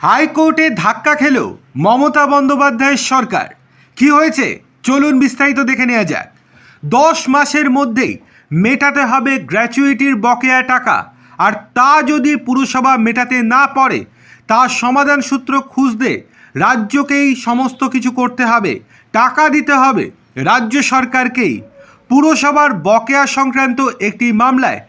হাইকোর্টে ধাক্কা খেল মমতা বন্দ্যোপাধ্যায়ের সরকার। কি হয়েছে? চলুন বিস্তারিত দেখে নেওয়া যাক। দশ মাসের মধ্যেই মেটাতে হবে গ্র্যাচুইটির বকেয়া টাকা। আর তা যদি পুরসভা মেটাতে না পারে, তার সমাধান সূত্র খুঁজতে রাজ্যকেই সমস্ত কিছু করতে হবে। টাকা দিতে হবে রাজ্য সরকারকেই। পুরসভার বকেয়া সংক্রান্ত একটি মামলায়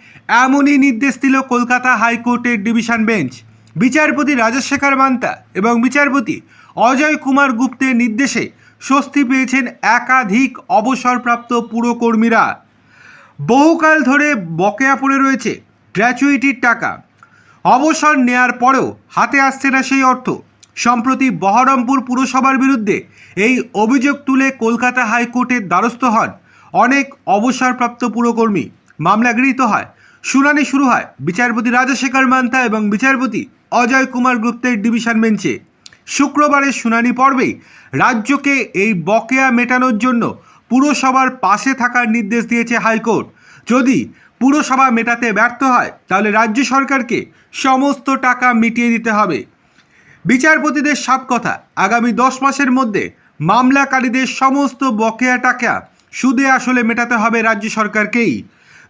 এমনই নির্দেশ দিল কলকাতা হাইকোর্টের ডিভিশন বেঞ্চ। বিচারপতি রাজশেখর মান্তা এবং বিচারপতি অজয় কুমার গুপ্তের নির্দেশে স্বস্তি পেয়েছেন একাধিক অবসরপ্রাপ্ত পুরকর্মীরা। বহুকাল ধরে বকেয়া পড়ে রয়েছে গ্র্যাচুইটির টাকা। অবসর নেয়ার পরেও হাতে আসছে না সেই অর্থ। সম্প্রতি বহরমপুর পুরসভার বিরুদ্ধে এই অভিযোগ তুলে কলকাতা হাইকোর্টের দ্বারস্থ হন অনেক অবসরপ্রাপ্ত পুরকর্মী। মামলা গৃহীত হয় শুনানি শুরু হয় বিচারপতি রাজশেখর মান্তা এবং বিচারপতি অজয় কুমার গুপ্তের ডিভিশন বেঞ্চে। শুক্রবারের শুনানি পর্বেই রাজ্যকে এই বকেয়া মেটানোর জন্য পুরসভার পাশে থাকার নির্দেশ দিয়েছে হাইকোর্ট। যদি পুরসভা মেটাতে ব্যর্থ হয়, তাহলে রাজ্য সরকারকে সমস্ত টাকা মিটিয়ে দিতে হবে। বিচারপতিদের সাপ কথা, আগামী দশ মাসের মধ্যে মামলাকারীদের সমস্ত বকেয়া টাকা সুদে আসলে মেটাতে হবে রাজ্য সরকারকেই।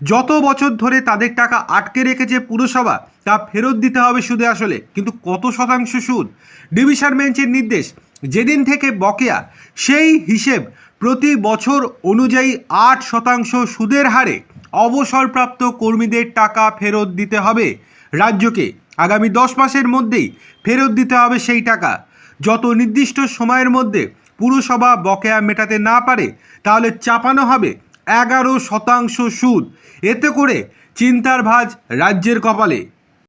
যত বছর ধরে তাদের টাকা আটকে রেখেছে পুরসভা, তা ফেরত দিতে হবে সুদে আসলে। কিন্তু কত শতাংশ সুদ? ডিভিশন বেঞ্চের নির্দেশ, যেদিন থেকে বকেয়া, সেই হিসেব প্রতি বছর অনুযায়ী আট শতাংশ সুদের হারে অবসরপ্রাপ্ত কর্মীদের টাকা ফেরত দিতে হবে। রাজ্যকে আগামী দশ মাসের মধ্যেই ফেরত দিতে হবে সেই টাকা। যত নির্দিষ্ট সময়ের মধ্যে পুরসভা বকেয়া মেটাতে না পারে, তাহলে চাপানো হবে এগারো শতাংশ সুদ। এতে করে চিন্তার ভাজ রাজ্যের কপালে।